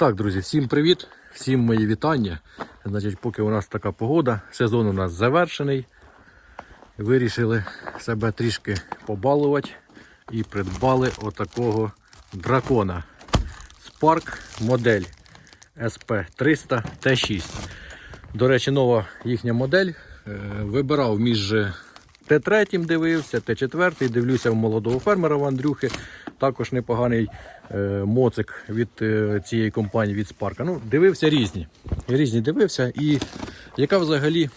Так, друзі, всім привіт, всім мої вітання. Значить, поки у нас така погода, сезон у нас завершений. Вирішили себе трішки побалувати і придбали отакого дракона. Spark модель SP300 T6. До речі, нова їхня модель. Е, Вибирав між Т3 дивився, Т4, дивлюся в молодого фермера в Андрюхи. Також непоганий е, моцик від е, цієї компанії від Spark. Ну, дивився різні. Різні дивився. І яка взагалі,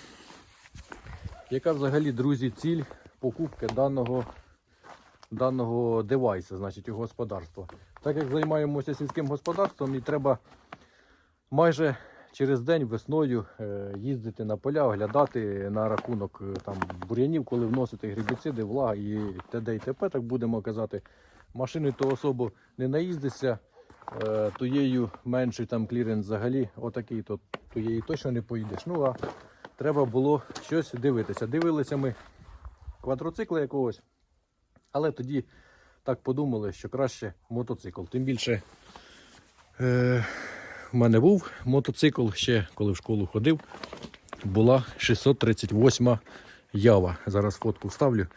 яка взагалі, друзі, ціль покупки даного, даного девайса, значить, у господарства? Так як займаємося сільським господарством, і треба майже через день весною е, їздити на поля, оглядати на рахунок там бур'янів, коли вносити гербіциди, влага і т.д. і т.п. Так будемо казати. Машиною то особо не наїздишся, е, туєю менший там кліренс взагалі, отакий, то туєю точно не поїдеш. Ну а треба було щось дивитися. Дивилися ми квадроцикла якогось, але тоді так подумали, що краще мотоцикл. Тим більше. Е, у мене був мотоцикл ще коли в школу ходив. Була 638 ява. Зараз фотку вставлю.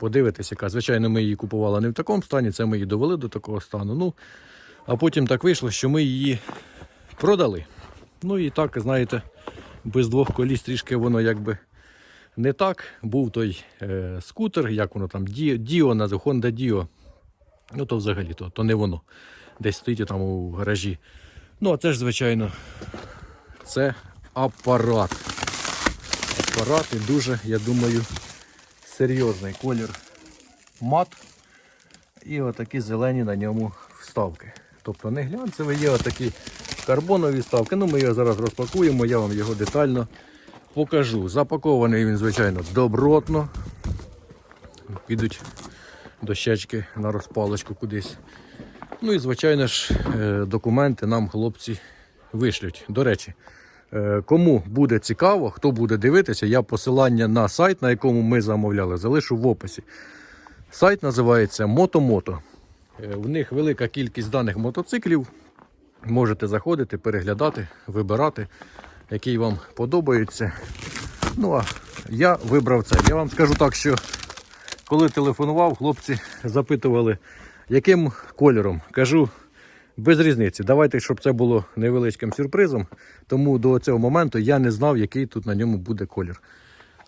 Подивитися, яка. Звичайно, ми її купували не в такому стані, це ми її довели до такого стану. Ну, а потім так вийшло, що ми її продали. Ну і так, знаєте, без двох коліс трішки воно якби не так. Був той е, скутер, як воно там, Dio, назив, Honda Dio. Ну, то взагалі то, то не воно. Десь стоїть там у гаражі. Ну, а це ж, звичайно, це апарат. Апарат і дуже, я думаю, серйозний колір мат. І отакі зелені на ньому вставки. Тобто не глянцеві, є отакі карбонові вставки. Ну, ми його зараз розпакуємо, я вам його детально покажу. Запакований він, звичайно, добротно. Підуть дощечки на розпалочку кудись. Ну і, звичайно ж, е, документи нам хлопці вишлють. До речі, кому буде цікаво, хто буде дивитися, я посилання на сайт, на якому ми замовляли, залишу в описі. Сайт називається Мотомото. В них велика кількість даних мотоциклів. Можете заходити, переглядати, вибирати, який вам подобається. Ну а я вибрав це. Я вам скажу так, що коли телефонував, хлопці запитували, яким кольором. Кажу, без різниці. Давайте, щоб це було невеличким сюрпризом. Тому до цього моменту я не знав, який тут на ньому буде колір.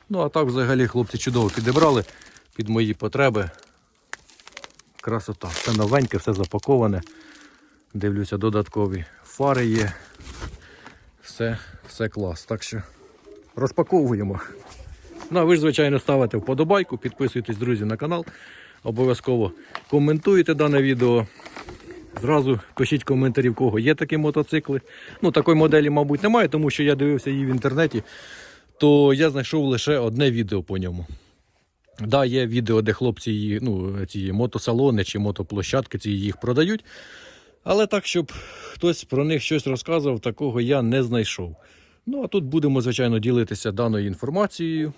Ну, а так взагалі хлопці чудово підібрали під мої потреби. Красота. Все новеньке, все запаковане. Дивлюся, додаткові фари є. Все, все клас. Так що розпаковуємо. Ну, а ви ж, звичайно, ставите вподобайку, підписуйтесь, друзі, на канал. Обов'язково коментуйте дане відео. Зразу пишіть коментарі, в кого є такі мотоцикли. Ну, такої моделі, мабуть, немає, тому що я дивився її в інтернеті, то я знайшов лише одне відео по ньому. Да, є відео, де хлопці її, ну, ці мотосалони чи мотоплощадки ці їх продають. Але так, щоб хтось про них щось розказував, такого я не знайшов. Ну, а тут будемо, звичайно, ділитися даною інформацією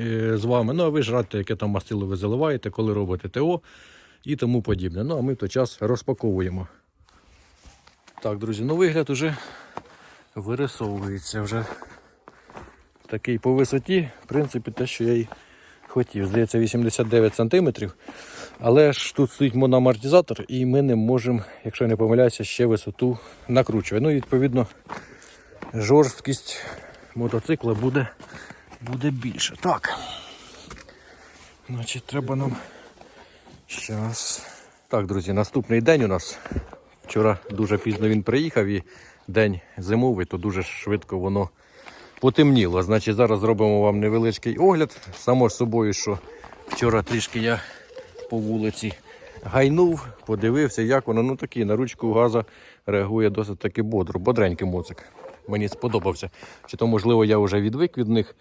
е, з вами. Ну, а ви ж радьте, яке там мастило ви заливаєте, коли робите ТО і тому подібне. Ну, а ми в той час розпаковуємо. Так, друзі, ну вигляд уже вирисовується вже такий по висоті, в принципі, те, що я й хотів. Здається, 89 см. Але ж тут стоїть моноамортизатор, і ми не можемо, якщо я не помиляюся, ще висоту накручувати. Ну відповідно жорсткість мотоцикла буде, буде більше. Так. Значить, треба нам. Щас. Так, друзі, наступний день у нас. Вчора дуже пізно він приїхав і день зимовий, то дуже швидко воно потемніло. Значить, зараз зробимо вам невеличкий огляд. Само собою, що вчора трішки я по вулиці гайнув, подивився, як воно. Ну такий на ручку газа реагує досить таки бодро. Бодренький моцик. Мені сподобався. Чи то, можливо, я вже відвик від них.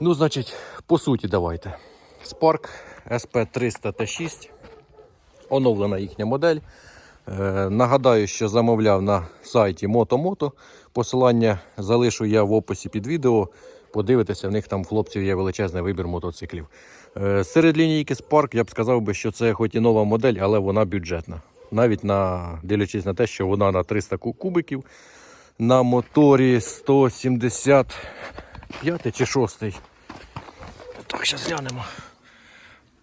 Ну, значить, по суті, давайте. Spark SP300 T6. Оновлена їхня модель. Е, нагадаю, що замовляв на сайті MotoMoto. Посилання залишу я в описі під відео. Подивитися, в них там хлопців є величезний вибір мотоциклів. Е, серед лінійки Spark я б сказав би, що це хоч і нова модель, але вона бюджетна. навіть на, дивлячись на те, що вона на 300 кубиків, на моторі 175 чи 6. Так, зараз глянемо.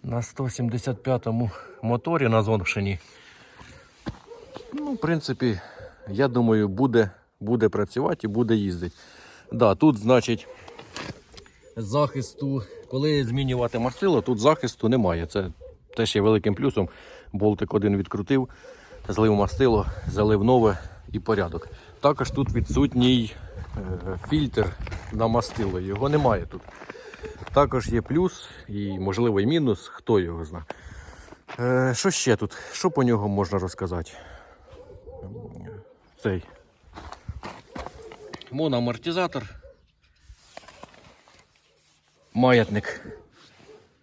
На 175-му моторі на зоншині. Ну, в принципі, я думаю, буде, буде працювати і буде їздити. Да, тут, значить, захисту, коли змінювати мастило, тут захисту немає. Це теж є великим плюсом. Болтик один відкрутив, злив мастило, залив нове і порядок. Також тут відсутній е, фільтр на мастило. Його немає тут. Також є плюс і, можливо, і мінус, хто його знає. Е, що ще тут? Що по нього можна розказати? Цей моноамортизатор. Маятник.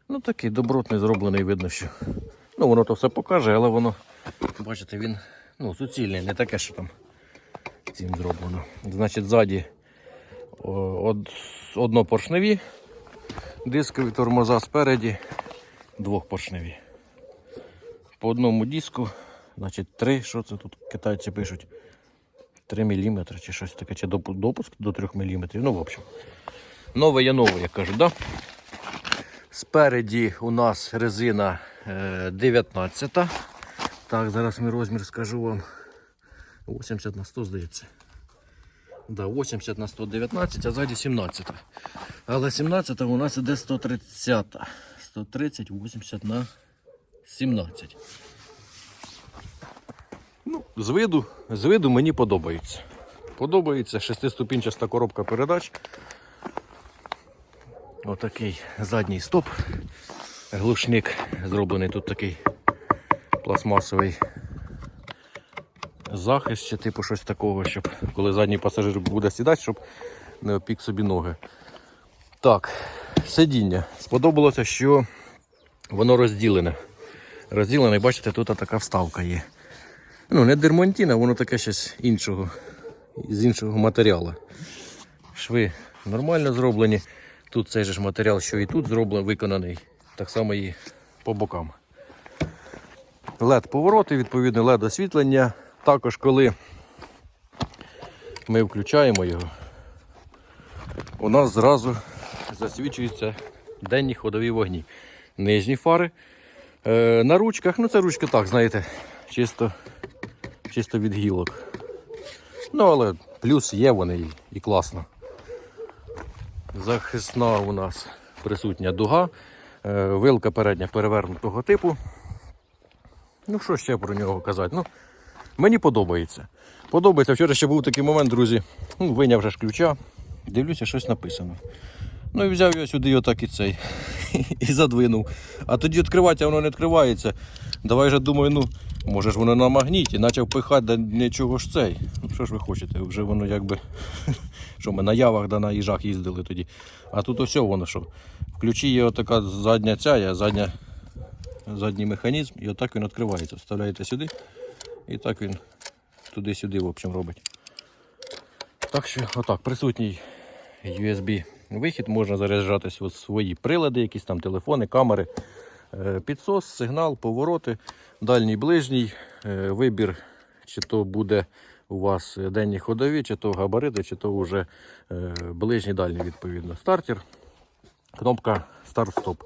Ну такий добротний зроблений, видно, що. Ну, воно то все покаже, але воно, бачите, він ну, суцільний, не таке, що там цим зроблено. Значить, ззаді о, од, однопоршневі дискові тормоза спереді двохпоршневі. По одному диску, значить, три, що це тут китайці пишуть? 3 мм чи щось таке, чи допуск до 3 мм. Ну, в общем. Нове є нове, як кажуть, да? Спереді у нас резина е, 19. Так, зараз ми розмір скажу вам. 80 на 100, здається. Да, 80 на 119, а ззаді 17. Але 17 у нас іде 130. 130, 80 на 17. Ну, з виду, з виду мені подобається. Подобається шестиступінчаста коробка передач. Отакий задній стоп. Глушник зроблений тут такий пластмасовий захист, чи типу щось такого, щоб коли задній пасажир буде сідати, щоб не опік собі ноги. Так, сидіння. Сподобалося, що воно розділене. Розділене, бачите, тут така вставка є. Ну, не дермантін, а воно таке щось іншого, з іншого матеріалу. Шви нормально зроблені. Тут цей же ж матеріал, що і тут зроблений, виконаний. Так само і по бокам. led повороти, відповідно, led освітлення. Також, коли ми включаємо його, у нас зразу засвічуються денні ходові вогні. Нижні фари. Е, на ручках, ну це ручки так, знаєте, чисто, чисто від гілок. Ну, але плюс є вони і, і класно. Захисна у нас присутня дуга, е, вилка передня перевернутого типу. Ну, що ще про нього казати? Ну, мені подобається. Подобається. Вчора ще був такий момент, друзі. Ну, виняв вже ж ключа, дивлюся, щось написано. Ну і взяв його сюди, отак і цей. і задвинув. А тоді відкривати, а воно не відкривається. Давай же думаю, ну, може ж воно на магніті, почав пихати, да нічого ж цей. Ну що ж ви хочете? Вже воно якби. що ми на явах да на їжах їздили тоді. А тут ось воно що. В ключі є отака задня ця, задня, задній механізм, і отак він відкривається. Вставляєте сюди, і так він туди-сюди, в общем, робить. Так що, отак, присутній USB вихід, можна заряджатись у свої прилади, якісь там телефони, камери, Е, підсос, сигнал, повороти, дальній ближній, е, вибір, чи то буде у вас денні ходові, чи то габарити, чи то вже е, ближній дальній відповідно. Стартер, кнопка старт-стоп.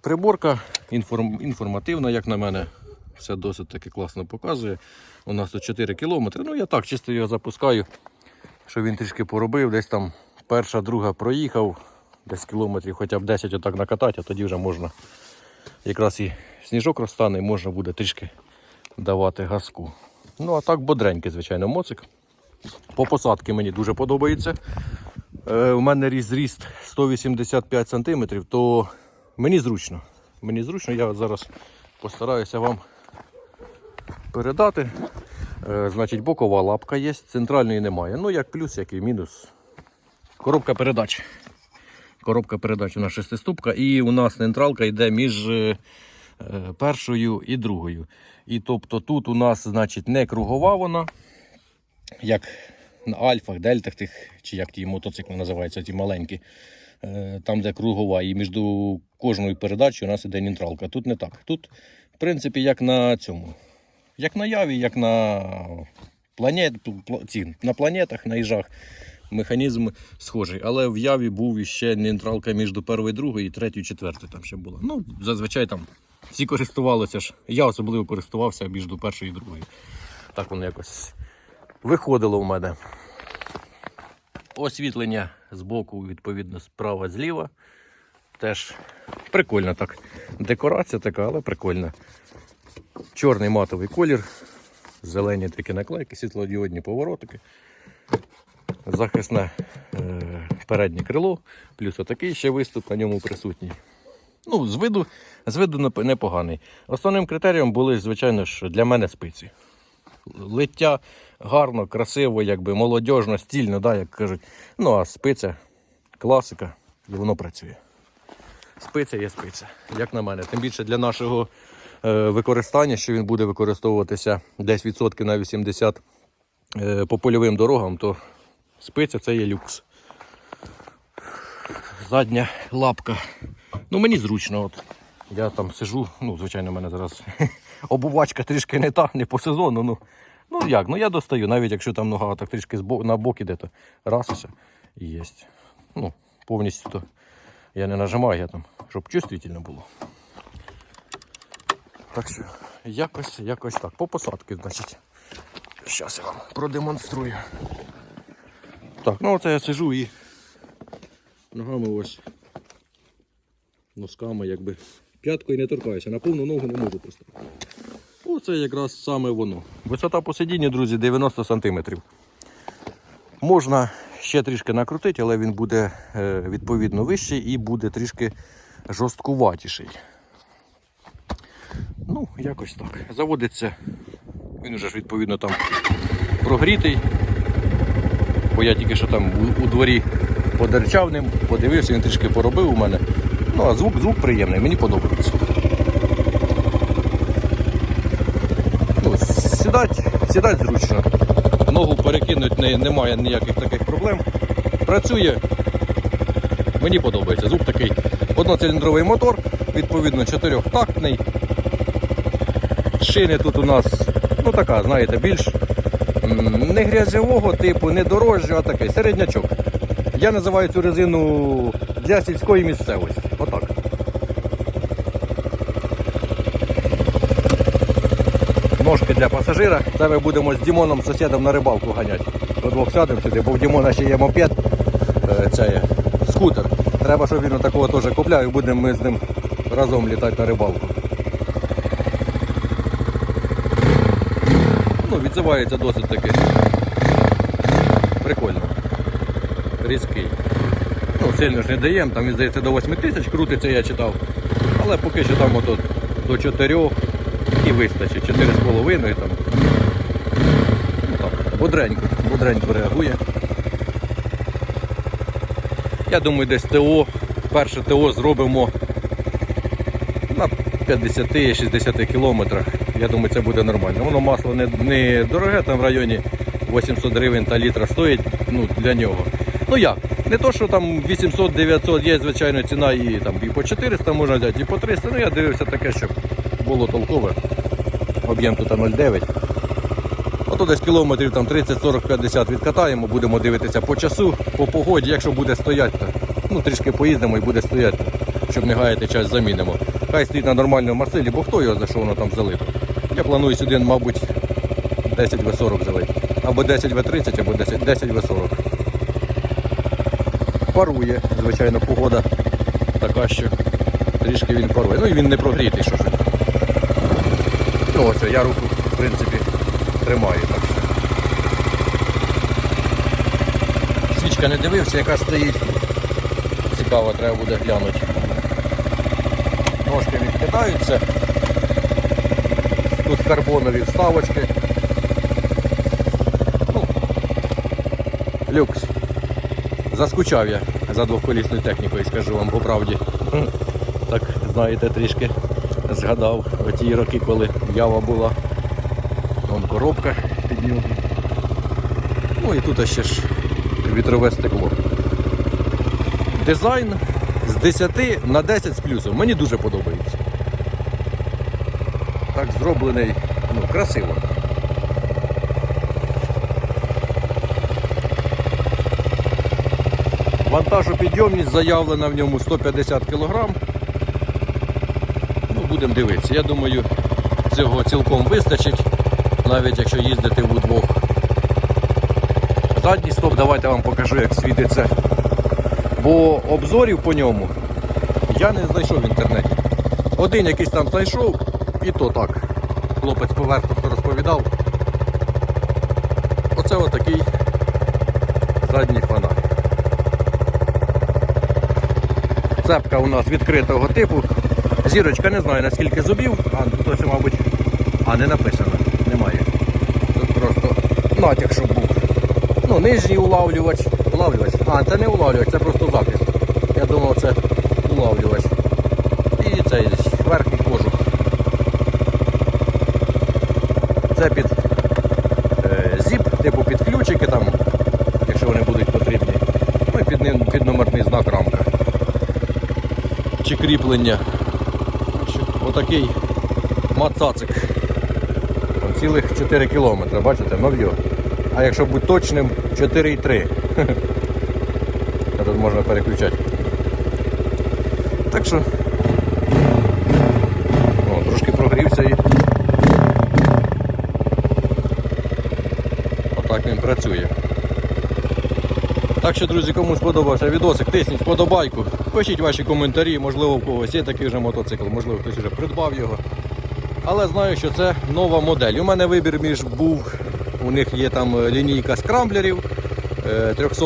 Приборка інформ, інформативна, як на мене. Все досить таки класно показує. У нас тут 4 кілометри. Ну я так чисто його запускаю, що він трішки поробив. Десь там перша, друга проїхав, десь кілометрів хоча б 10 отак накатати, а тоді вже можна якраз і сніжок розтане, і можна буде трішки давати газку. Ну а так бодренький, звичайно, моцик. По посадці мені дуже подобається. Е, у мене ріст зріст 185 см, то мені зручно. Мені зручно, я зараз постараюся вам передати. Е, значить, бокова лапка є, центральної немає. Ну, як плюс, як і мінус. Коробка передач. Коробка передач у нас шестиступка, і у нас нейтралка йде між е, е, першою і другою. І тобто тут у нас значить, не кругова вона, як на альфах, дельтах тих, чи як ті мотоцикли називаються, ті маленькі. Там, де кругова, і між кожною передачею у нас іде нейтралка. Тут не так. Тут, в принципі, як на цьому. Як на яві, як на, планет, пл- ці, на планетах, на їжах. Механізм схожий. Але в яві був іще нейтралка між першою другою, і третьою, четвертою там ще була. Ну, зазвичай там всі користувалися ж. Я особливо користувався між першою і другою. Так воно якось виходило в мене. Освітлення з боку, відповідно, справа зліва. Теж прикольно так. Декорація така, але прикольна. Чорний матовий колір, зелені такі наклейки, світлодіодні поворотики. Захисне е, переднє крило, плюс отакий ще виступ на ньому присутній. Ну, з виду, з виду непоганий. Основним критерієм були, звичайно ж, для мене спиці. Лиття гарно, красиво, якби молодіжно, стільно, да, як кажуть. Ну, а спиця класика, і воно працює. Спиця є спиця, як на мене. Тим більше для нашого використання, що він буде використовуватися десь відсотків на 80 е, по польовим дорогам, то спиця це є люкс. Задня лапка. Ну мені зручно. От. Я там сижу, ну, звичайно, в мене зараз обувачка трішки не та, не по сезону. Ну, ну як, ну я достаю, навіть якщо там нога так трішки на бок іде, то раз усе і є. Ну, повністю то я не нажимаю, я там, щоб чувствительно було. Так що, якось, якось так. По посадці, значить. Зараз я вам продемонструю. Так, ну оце я сижу і ногами ось носками якби п'яткою не торкаюся, на повну ногу не можу поставити. Оце якраз саме воно. Висота посидіння, друзі, 90 см. Можна ще трішки накрутити, але він буде е, відповідно вищий і буде трішки жорсткуватіший. Ну, якось так. Заводиться, він вже ж відповідно там прогрітий. Бо я тільки що там у, дворі подерчав ним, подивився, він трішки поробив у мене. Ну, а звук, звук приємний, мені подобається. Ну, сідать, сідать зручно. Ногу перекинуть не, немає ніяких таких проблем. Працює. Мені подобається. Звук такий одноциліндровий мотор, відповідно, чотирьохтактний. Шини тут у нас, ну така, знаєте, більш не грязьового типу, не дорожчого, а такий середнячок. Я називаю цю резину для сільської місцевості. Отак. Ножки для пасажира. Це ми будемо з Дімоном сусідом на рибалку ганяти. До двох сядемо сюди, бо в Дімона ще є мопед. Е, Це є скутер. Треба, щоб він такого теж купляв і будемо ми з ним разом літати на рибалку. Ну, відзивається досить таки прикольно. Різкий. Ну, сильно ж не даємо, там він здається до 8 тисяч крутиться, я читав. Але поки що там ото до 4 і вистачить. 4,5 там. Ну так, бодренько, бодренько реагує. Я думаю, десь ТО, перше ТО зробимо на 50-60 кілометрах. Я думаю, це буде нормально. Воно масло не, не дороге, там в районі 800 гривень та літра стоїть ну, для нього. Ну як? Не то, що там 800-900 є, звичайно, ціна і, там, і по 400 можна взяти, і по 300. Ну я дивився таке, щоб було толкове. Об'єм тут 0,9. Ото десь кілометрів там 30, 40, 50 відкатаємо, будемо дивитися по часу, по погоді, якщо буде стояти, то ну, трішки поїздимо і буде стояти, щоб не гаяти час замінимо. Хай стоїть на нормальному марселі, бо хто його за що воно там залито. Я планую сюди, мабуть, 10 В40 залити. Або 10 В30, або 10, 10 В40. Парує, звичайно, погода така, що трішки він парує. Ну і він не прогрітий, що ж. Ну ось я руку, в принципі, тримаю так що. Свічка не дивився, яка стоїть. Цікаво, треба буде глянути. Ножки відкидаються. Карбонові вставочки. Ну, люкс. Заскучав я за двохколісною технікою, скажу вам по правді. Так, знаєте, трішки згадав оті роки, коли ява була. Вон коробка під нього. Ну і тут ще ж вітрове стекло. Дизайн з 10 на 10 з плюсом. Мені дуже подобається. Так зроблений ну, красиво. Вантажопідйомність заявлена в ньому 150 кг. Ну, будемо дивитися. Я думаю, цього цілком вистачить, навіть якщо їздити вдвох. Задній стоп, давайте вам покажу, як світиться. Бо обзорів по ньому я не знайшов в інтернеті. Один якийсь там знайшов, і то так. Хлопець поверху хто розповідав. Оце отакий задній фонарь. Цепка у нас відкритого типу. Зірочка не знаю наскільки зубів, а тут ось, мабуть, а не написано, немає. Тут просто натяк, щоб був. Ну, нижній улавлювач. Улавлювач. А, це не улавлювач, це просто захист. Я думав, це улавлювач. І цей верхній кожух. Це під е, зіп, типу під ключики там, якщо вони будуть потрібні. Ну і під, ним- під номерний знак рамка. Чи Отакий мацацик. Цілих 4 кілометри, бачите, нов'йо. А якщо бути точним, 4,3. Тут можна переключати. Так що. О, трошки прогрівся і. Отак він працює. Так що, друзі, кому сподобався відосик, тисніть вподобайку, пишіть ваші коментарі, можливо, у когось є такий вже мотоцикл, можливо, хтось вже придбав його. Але знаю, що це нова модель. У мене вибір між був, у них є там е, лінійка скрамблерів, е, 300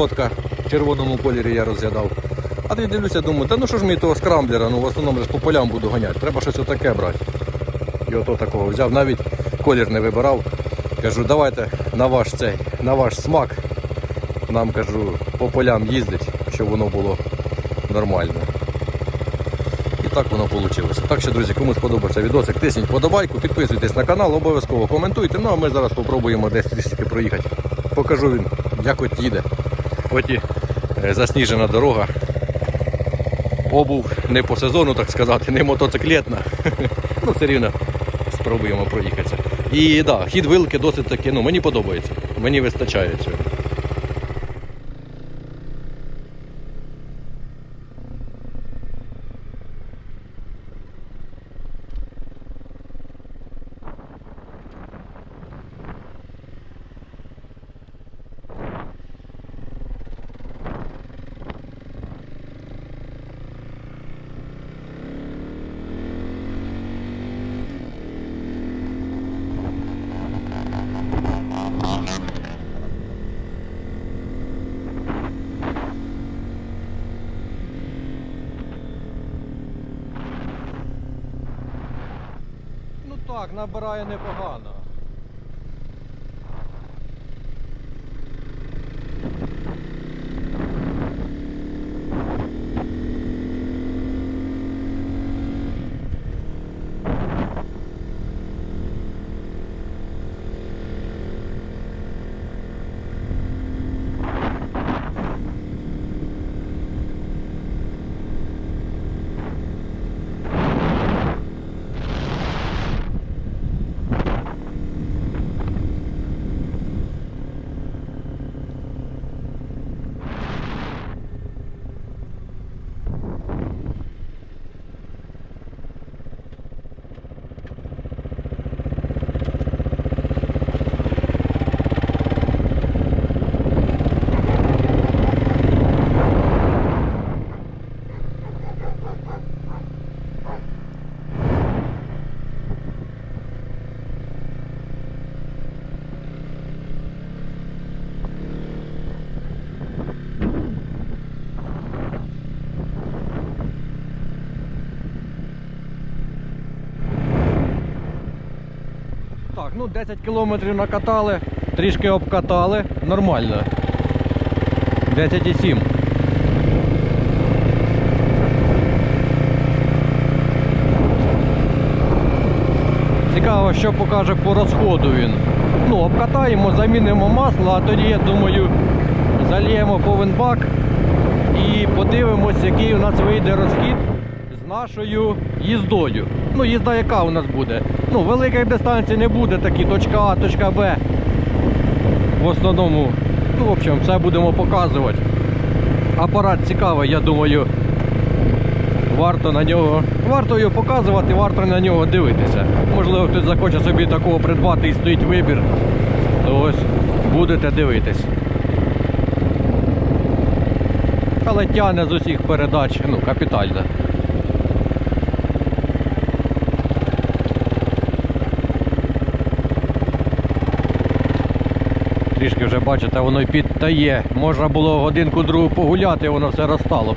в червоному кольорі я розглядав. А ти дивлюся, думаю, та ну що ж мені того скрамблера, ну в основному ж по полям буду ганяти, треба щось отаке брати. І ото такого взяв, навіть колір не вибирав. Кажу, давайте на ваш цей, на ваш смак. Нам кажу, по полям їздить, щоб воно було нормально. І так воно вийшло. Так що, друзі, кому сподобався відосик, тисніть подобайку, підписуйтесь на канал, обов'язково коментуйте. Ну а ми зараз спробуємо десь трішки проїхати. Покажу він, як от їде. От і е, засніжена дорога. Обув не по сезону, так сказати, не мотоциклетна. Ну, все рівно спробуємо проїхатися. І так, да, хід вилки досить таки, ну мені подобається. Мені вистачає цього. Ну так, набирає непогано. Так, ну 10 кілометрів накатали, трішки обкатали, нормально. 10,7. Цікаво, що покаже по розходу він. Ну, обкатаємо, замінимо масло, а тоді, я думаю, зальємо повен бак і подивимось, який у нас вийде розхід нашою їздою. Ну, їзда яка у нас буде? Ну, великих дистанцій не буде, такі точка А, точка Б. В основному, ну, в общем, все будемо показувати. Апарат цікавий, я думаю, варто на нього. Варто його показувати, варто на нього дивитися. Можливо, хтось захоче собі такого придбати і стоїть вибір, то ось будете дивитись. Але тягне з усіх передач, ну, капітально. Трішки вже бачите, воно підтає. Можна було годинку другу погуляти, воно все розстало.